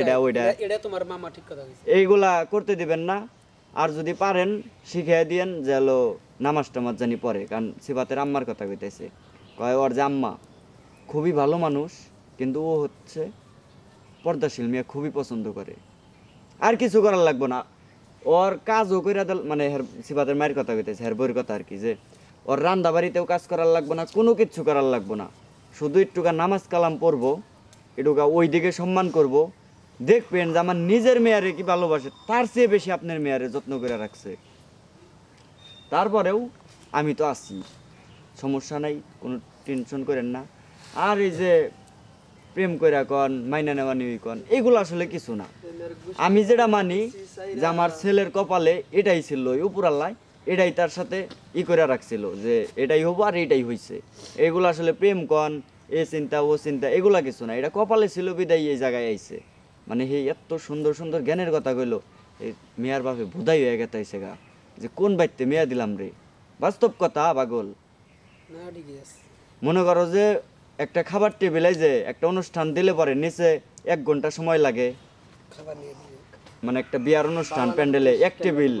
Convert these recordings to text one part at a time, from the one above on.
এটা ওইটা এটা- তোমার মামা ঠিক কথা কইছে। এইগুলা করতে দিবেন না। আর যদি পারেন শিখিয়ে দিয়েন যে হলো নামাজ টামাজ জানি পড়ে কারণ সিবাতের আম্মার কথা কইতেছে। কয় ওর যে আম্মা খুবই ভালো মানুষ কিন্তু ও হচ্ছে পর্দাশীল মেয়ে খুবই পছন্দ করে। আর কিছু করার লাগবো না। ওর কাজও করে দিল মানে হের সিবাতের মায়ের কথা কইতেছে হের বইয়ের কথা আর কি যে ওর রান্না বাড়িতেও কাজ করার লাগবো না কোনো কিচ্ছু করার লাগবো না। শুধু একটুকা নামাজ কালাম পড়ব একটুকা ওই দিকে সম্মান করব দেখবেন যে আমার নিজের মেয়ারে কি ভালোবাসে, তার চেয়ে বেশি আপনার মেয়ারে যত্ন করে রাখছে। তারপরেও আমি তো আছি, সমস্যা নাই, কোনো টেনশন করেন না। আর এই যে প্রেম কইরা কন, মাইনা নেওয়া নিউই কন, এগুলো আসলে কিছু না। আমি যেটা মানি যে আমার ছেলের কপালে এটাই ছিল উপরাল্লায় এটাই তার সাথে ই করে রাখছিল যে এটাই হব আর এটাই হইছে। এগুলো আসলে প্রেম কন, এ চিন্তা, ও চিন্তা, এগুলা কিছু না। এটা কপালে ছিল, বিদায় এই জায়গায় আইছে। মানে হে এত সুন্দর সুন্দর জ্ঞানের কথা কইলো এই মেয়ার বাপে ভুদাই হয়ে গেছে গা। যে কোন বাইতে মেয়া দিলাম রে? বাস্তব কথা পাগল। মনে করো যে একটা খাবার টেবিলে যে একটা অনুষ্ঠান দিলে পরে নিচে এক ঘণ্টা সময় লাগে। মানে একটা বিয়ার অনুষ্ঠান প্যান্ডেলে এক টেবিল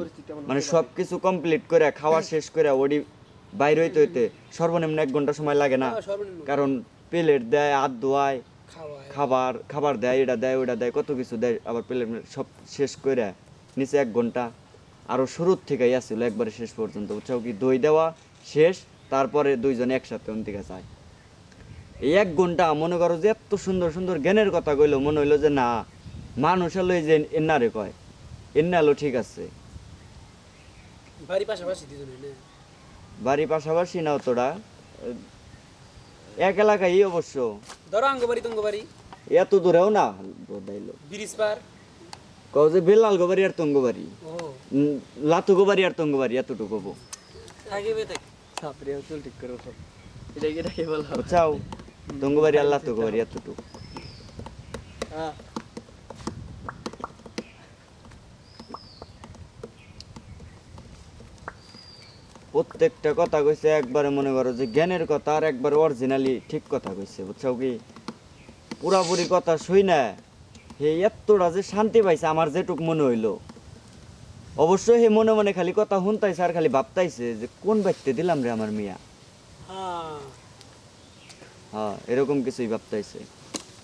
মানে সব কিছু কমপ্লিট করে খাওয়া শেষ করে ওডি বাইরে হইতে হইতে সর্বনিম্ন এক ঘণ্টা সময় লাগে না। কারণ প্লেট দেয় হাত ধোয়ায় খাবার। খাবার দেয় এটা দেয় ওটা দেয় কত কিছু দেয় আবার প্লেট সব শেষ করে নিচে এক ঘণ্টা। আরও শুরুর থেকেই আসছিল একবারে শেষ পর্যন্ত বুঝছ কি? দই দেওয়া শেষ তারপরে দুইজনে একসাথে ওন থেকে যায়। এই এক ঘণ্টা মনে করো যে এত সুন্দর সুন্দর জ্ঞানের কথা কইলো মনে হইল যে না মানুষ হলো এই যে এন্নারে কয় এন্না হলো ঠিক আছে। বাড়ি পাশাপাশি বাড়ি পাশাপাশি না তোরা এক এলাকায় অবশ্য। ধরো আঙ্গবাড়ি তঙ্গবাড়ি। এত দূরেও না বোধাইলো। বিরিসপার কও যে বেলাল গোবারি আর তঙ্গবাড়ি। ও। লাতু গোবারি আর তঙ্গবাড়ি এতটুকু কবো আগে বে থাক। সাপরে চল ঠিক করো সব এটা এটা কি চাও। তঙ্গবাড়ি আর লাতু গোবারি এতটুকু। হ্যাঁ। প্রত্যেকটা কথা কইছে একবারে মনে করো যে জ্ঞানের কথা আর একবার অরিজিনালি ঠিক কথা কইছে বুঝছ কি? পুরাপুরি কথা শুই না। হে এতটা যে শান্তি পাইছে আমার যেটুক মনে হইল। অবশ্য হে মনে মনে খালি কথা শুনতাইছে আর খালি ভাবতাইছে যে কোন ব্যক্তি দিলাম রে আমার মিয়া? হ্যাঁ। হ্যাঁ এরকম কিছুই ভাবতাইছে।